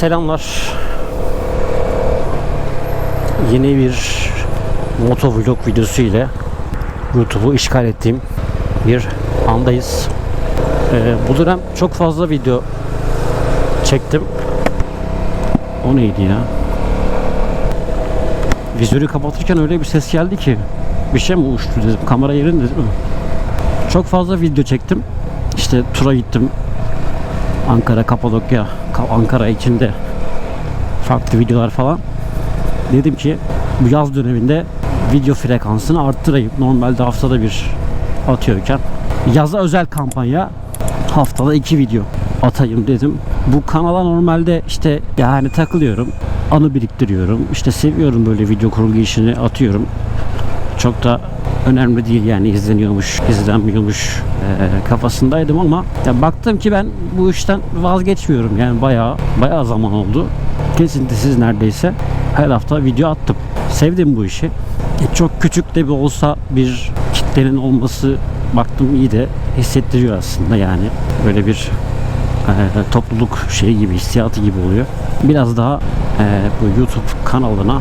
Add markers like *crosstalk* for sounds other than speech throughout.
Selamlar. Yeni bir motovlog videosu ile YouTube'u işgal ettiğim bir andayız. Ee, bu dönem çok fazla video çektim. O neydi ya? Vizörü kapatırken öyle bir ses geldi ki bir şey mi uçtu dedim. Kamera yerinde değil mi? Çok fazla video çektim. İşte tura gittim. Ankara, Kapadokya, Ka- Ankara içinde farklı videolar falan. Dedim ki bu yaz döneminde video frekansını arttırayım. Normalde haftada bir atıyorken yaza özel kampanya haftada iki video atayım dedim. Bu kanala normalde işte yani takılıyorum. Anı biriktiriyorum. İşte seviyorum böyle video kurgu işini atıyorum. Çok da önemli değil yani izleniyormuş, izlenmiyormuş eee, kafasındaydım ama ya baktım ki ben bu işten vazgeçmiyorum. Yani bayağı bayağı zaman oldu. Kesintisiz neredeyse her hafta video attım. Sevdim bu işi. E, çok küçük de bir olsa bir kitlenin olması baktım iyi de hissettiriyor aslında yani. Böyle bir e, topluluk şeyi gibi hissiyatı gibi oluyor. Biraz daha e, bu YouTube kanalına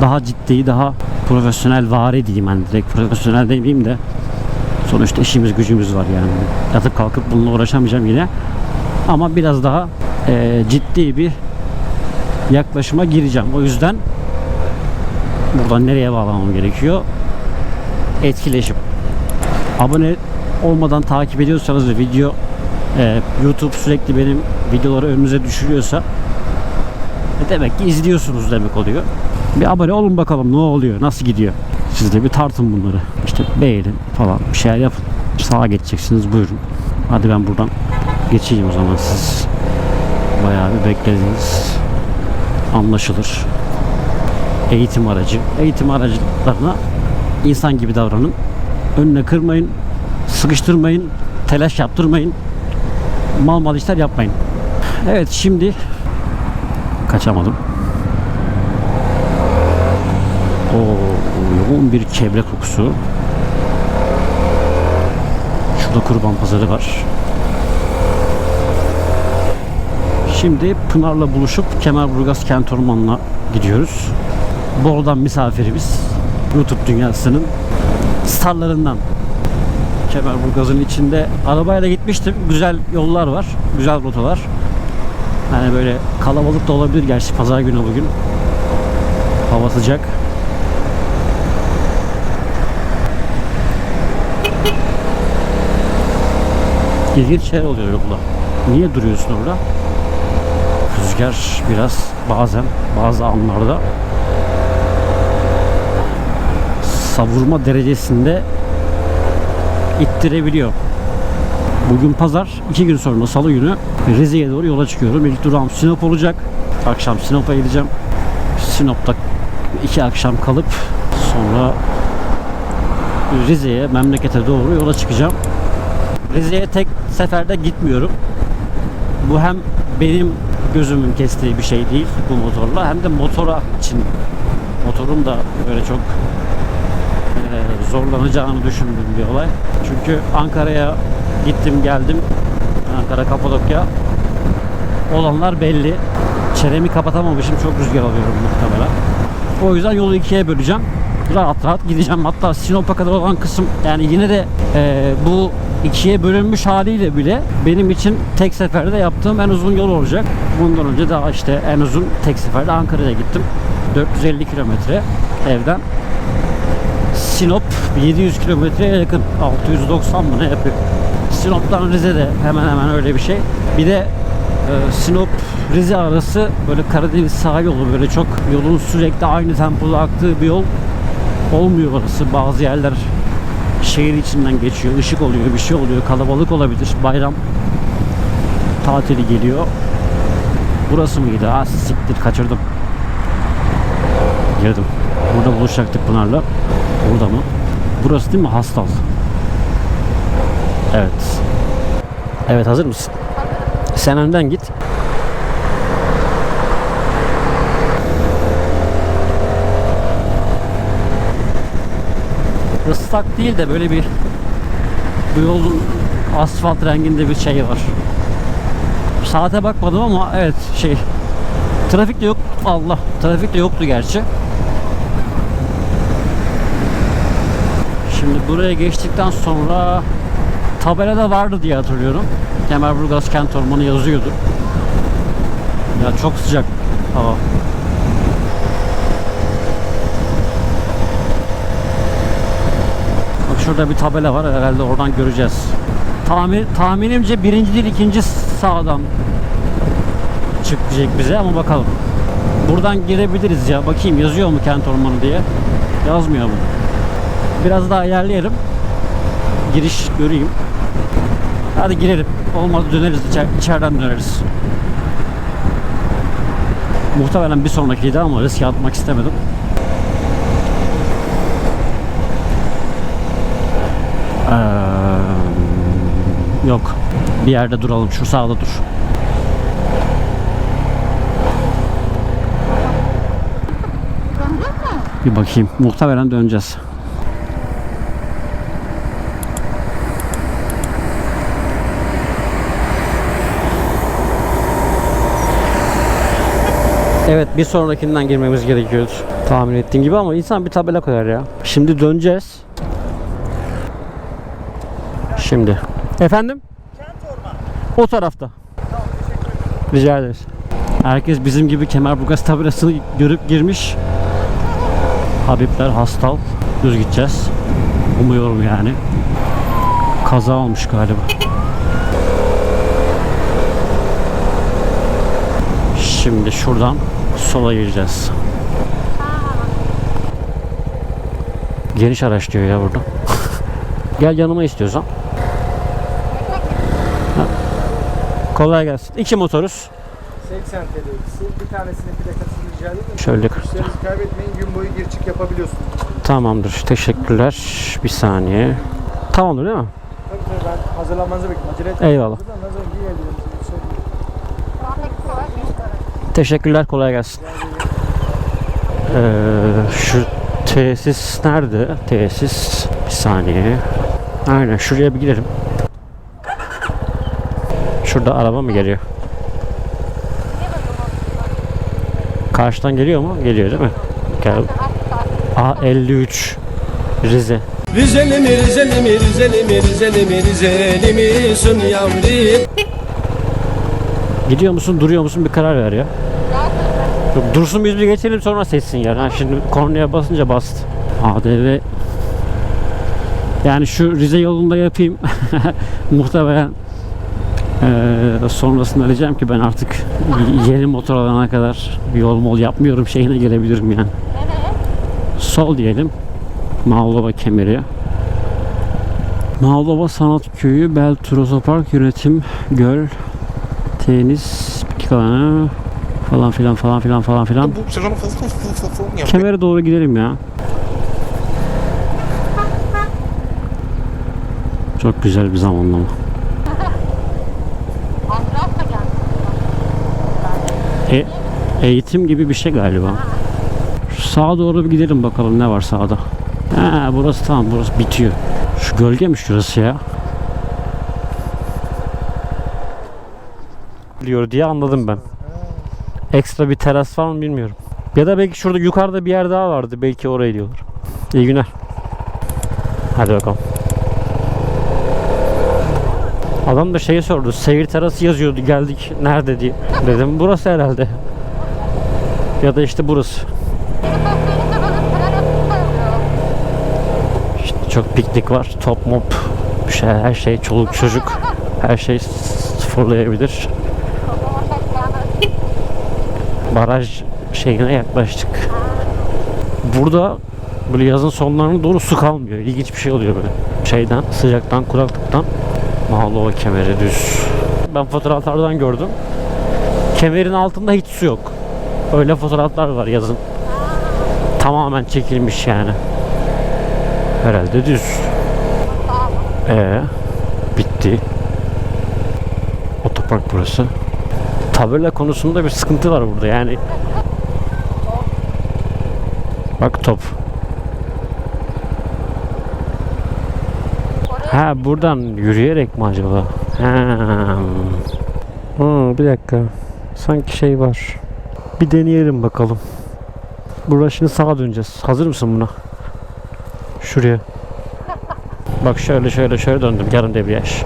daha ciddi, daha profesyonel var edeyim hani direkt profesyonel demeyeyim de sonuçta işimiz gücümüz var yani. Yatıp kalkıp bununla uğraşamayacağım yine. Ama biraz daha e, ciddi bir yaklaşıma gireceğim. O yüzden buradan nereye bağlamam gerekiyor? Etkileşim. Abone olmadan takip ediyorsanız ve video e, YouTube sürekli benim videoları önünüze düşürüyorsa e, demek ki izliyorsunuz demek oluyor. Bir abone olun bakalım ne oluyor, nasıl gidiyor. Siz de bir tartın bunları. İşte beğenin falan bir şeyler yapın. Sağa geçeceksiniz buyurun. Hadi ben buradan geçeyim o zaman siz bayağı bir beklediniz. Anlaşılır. Eğitim aracı. Eğitim aracılarına insan gibi davranın. Önüne kırmayın, sıkıştırmayın, telaş yaptırmayın. Mal mal işler yapmayın. Evet şimdi kaçamadım. O yoğun bir kebre kokusu. Şurada kurban pazarı var. Şimdi Pınar'la buluşup Kemerburgaz Kent Ormanı'na gidiyoruz. Bolu'dan misafirimiz. YouTube dünyasının starlarından. Kemerburgaz'ın içinde arabayla gitmiştim. Güzel yollar var. Güzel rotalar. Hani böyle kalabalık da olabilir gerçi pazar günü bugün. Hava sıcak. İlginç şeyler oluyor yolda. Niye duruyorsun orada? Rüzgar biraz bazen bazı anlarda savurma derecesinde ittirebiliyor. Bugün pazar, iki gün sonra salı günü Rize'ye doğru yola çıkıyorum. İlk durağım Sinop olacak. Akşam Sinop'a gideceğim. Sinop'ta iki akşam kalıp sonra Rize'ye, memlekete doğru yola çıkacağım. Rize'ye tek seferde gitmiyorum. Bu hem benim gözümün kestiği bir şey değil bu motorla hem de motora için motorun da böyle çok e, zorlanacağını düşündüğüm bir olay. Çünkü Ankara'ya gittim geldim. Ankara Kapadokya olanlar belli. Çenemi kapatamamışım. Çok rüzgar alıyorum muhtemelen. O yüzden yolu ikiye böleceğim. Rahat rahat gideceğim. Hatta Sinop'a kadar olan kısım yani yine de e, bu ikiye bölünmüş haliyle bile benim için tek seferde yaptığım en uzun yol olacak. Bundan önce daha işte en uzun tek seferde Ankara'ya gittim. 450 kilometre evden. Sinop 700 kilometreye yakın. 690 mı ne yapıyor? Sinop'tan Rize'de hemen hemen öyle bir şey. Bir de e, Sinop Rize arası böyle Karadeniz sahil yolu böyle çok yolun sürekli aynı tempoda aktığı bir yol olmuyor orası. Bazı yerler şehir içinden geçiyor, ışık oluyor, bir şey oluyor, kalabalık olabilir. Bayram tatili geliyor. Burası mıydı? Ah siktir kaçırdım. Girdim. Burada buluşacaktık Pınar'la. Burada mı? Burası değil mi? Hastal. Evet. Evet hazır mısın? Sen önden git. Islak değil de böyle bir bu yolun asfalt renginde bir şey var. Saate bakmadım ama evet şey Trafik de yok. Allah. Trafik de yoktu gerçi. Şimdi buraya geçtikten sonra tabelada vardı diye hatırlıyorum. Kemerburgaz Kent Ormanı yazıyordu. Ya çok sıcak hava. Şurada bir tabela var herhalde oradan göreceğiz. Tahmin, tahminimce birinci değil ikinci sağdan çıkacak bize ama bakalım. Buradan girebiliriz ya. Bakayım yazıyor mu kent ormanı diye. Yazmıyor mu? Biraz daha ilerleyelim. Giriş göreyim. Hadi girelim. Olmadı döneriz. içer- içeriden döneriz. Muhtemelen bir sonrakiydi ama riske atmak istemedim. Ee, yok. Bir yerde duralım. Şu sağda dur. Bir bakayım. Muhtemelen döneceğiz. Evet bir sonrakinden girmemiz gerekiyor. Tahmin ettiğim gibi ama insan bir tabela koyar ya. Şimdi döneceğiz. Şimdi. Efendim? O tarafta. Rica ederiz. Herkes bizim gibi Kemerburgaz tabelasını görüp girmiş. Habibler Hastal. Düz gideceğiz. Umuyorum yani. Kaza olmuş galiba. Şimdi şuradan sola gireceğiz. Geniş araç diyor ya burada. *laughs* Gel yanıma istiyorsan. Ha. Kolay gelsin. İki motoruz. 80 TL ikisi. Bir tanesinin plakasını rica edeyim mi? Şöyle Müşterinizi kaybetmeyin. Gün boyu gir çık yapabiliyorsunuz. Tamamdır. Teşekkürler. Bir saniye. Tamamdır değil mi? Tabii tabii ben hazırlanmanızı bekliyorum. Acele etmeyin. Eyvallah. Buradan nazar iyi ediyoruz. Bir şey değil. Teşekkürler. Kolay gelsin. Ee, şu tesis nerede? Tesis. Bir saniye. Aynen şuraya bir gidelim. Şurada araba mı geliyor? Karşıdan geliyor mu? Geliyor değil mi? Gel. A53 Rize. Rizeli mi Rizeli mi Rizeli mi Rizeli mi Rizeli misin yavrum? Gidiyor musun, duruyor musun bir karar ver ya. Yok, dursun biz bir geçelim sonra seçsin ya. Ha, şimdi kornaya basınca bastı. ADV yani şu Rize yolunda yapayım. *laughs* Muhtemelen eee sonrasında diyeceğim ki ben artık yeni motor alana kadar yol mol yapmıyorum şeyine gelebilirim yani. Sol diyelim. Mağlova kemeri. Mağlova Sanat Köyü, Beltür Otopark, Yönetim, Göl, Tenis, Pikana falan filan falan filan falan filan. Kemere doğru gidelim ya. Çok güzel bir zamanlama. E, eğitim gibi bir şey galiba. Sağa doğru bir gidelim bakalım ne var sağda. Ha, burası tamam burası bitiyor. Şu gölge mi şurası ya? Diyor diye anladım ben. Ekstra bir teras var mı bilmiyorum. Ya da belki şurada yukarıda bir yer daha vardı. Belki oraya diyorlar. İyi günler. Hadi bakalım. Adam da şeyi sordu. Seyir terası yazıyordu. Geldik. Nerede diye. Dedim burası herhalde. Ya da işte burası. İşte çok piknik var. Top mop. Şey, her şey. Çoluk çocuk. Her şey sıfırlayabilir. Baraj şeyine yaklaştık. Burada böyle yazın sonlarına doğru su kalmıyor. İlginç bir şey oluyor böyle. Şeyden, sıcaktan, kuraklıktan. Mağlova kemeri düz. Ben fotoğraflardan gördüm. Kemerin altında hiç su yok. Öyle fotoğraflar var yazın. Tamamen çekilmiş yani. Herhalde düz. Ee, bitti. Otopark burası. Tabela konusunda bir sıkıntı var burada yani. Bak top. Ha buradan yürüyerek mi acaba? Ha. Hı, bir dakika. Sanki şey var. Bir deneyelim bakalım. Burada şimdi sağa döneceğiz. Hazır mısın buna? Şuraya. Bak şöyle şöyle şöyle döndüm. Yarım debriyaj.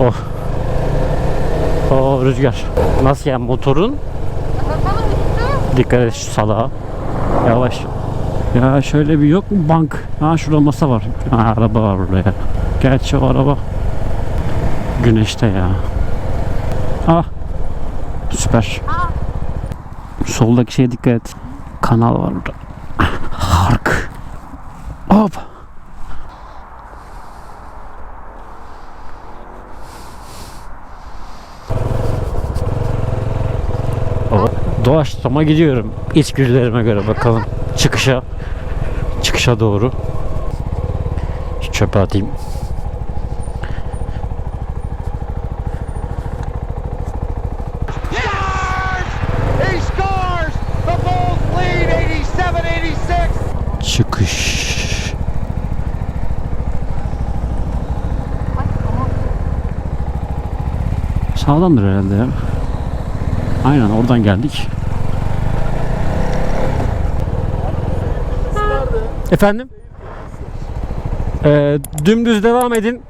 Oh. Oh rüzgar. Nasıl yani motorun? Dikkat et şu salağa. Yavaş. Ya şöyle bir yok mu bank? Ha şurada masa var. Ha araba var burada ya. Gerçi o araba güneşte ya. Ah. Süper. Soldaki şeye dikkat et. Kanal var burada. Hark. Hop. O, Doğaçlama gidiyorum. İçgüdülerime göre bakalım. Çıkışa. Çıkışa doğru. Şu çöpe atayım. He scores! The Bulls lead 87-86. Çıkış. Sağdandır herhalde ya. Aynen oradan geldik. Efendim? Ee, dümdüz devam edin.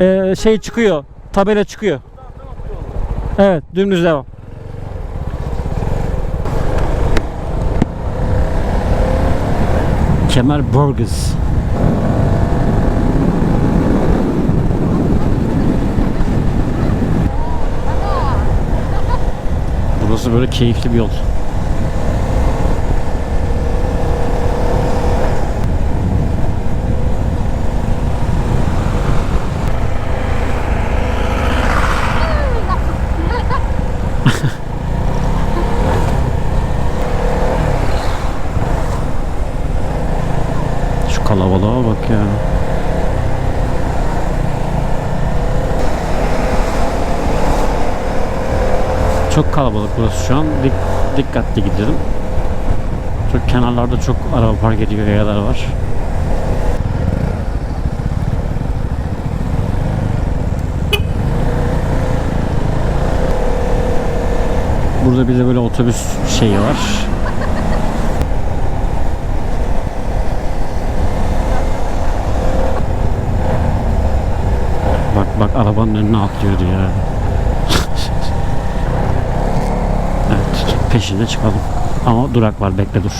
Ee, şey çıkıyor. Tabela çıkıyor. Evet, dümdüz devam. Kemer Burgers. Burası böyle keyifli bir yol. Şu kalabalığa bak ya. Çok kalabalık burası şu an. Dik- dikkatli gidelim. Çok kenarlarda çok araba park ediyor yayalar var. Burada bir de böyle otobüs şeyi var. Bak bak arabanın önüne atlıyordu ya. Evet peşinde çıkalım. Ama durak var bekle dur.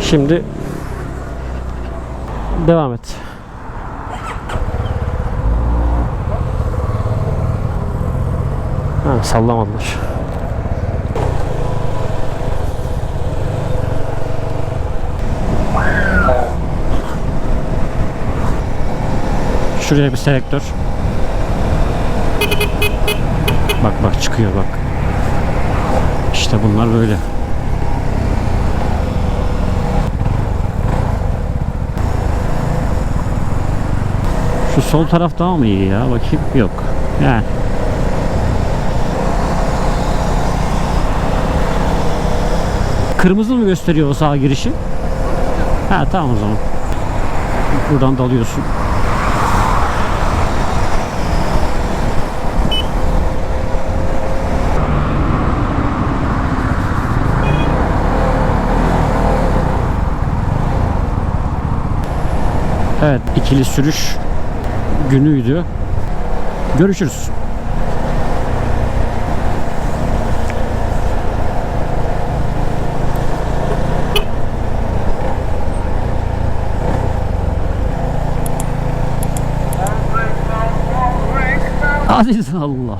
Şimdi devam et. Ha, sallamadılar. Şuraya bir selektör. Bak bak çıkıyor bak. İşte bunlar böyle. Şu sol taraf daha mı iyi ya? Bakayım. Yok. Yani. Kırmızı mı gösteriyor o sağ girişi? Ha tamam o zaman. Buradan dalıyorsun. Evet ikili sürüş günüydü. Görüşürüz. Aziz Allah.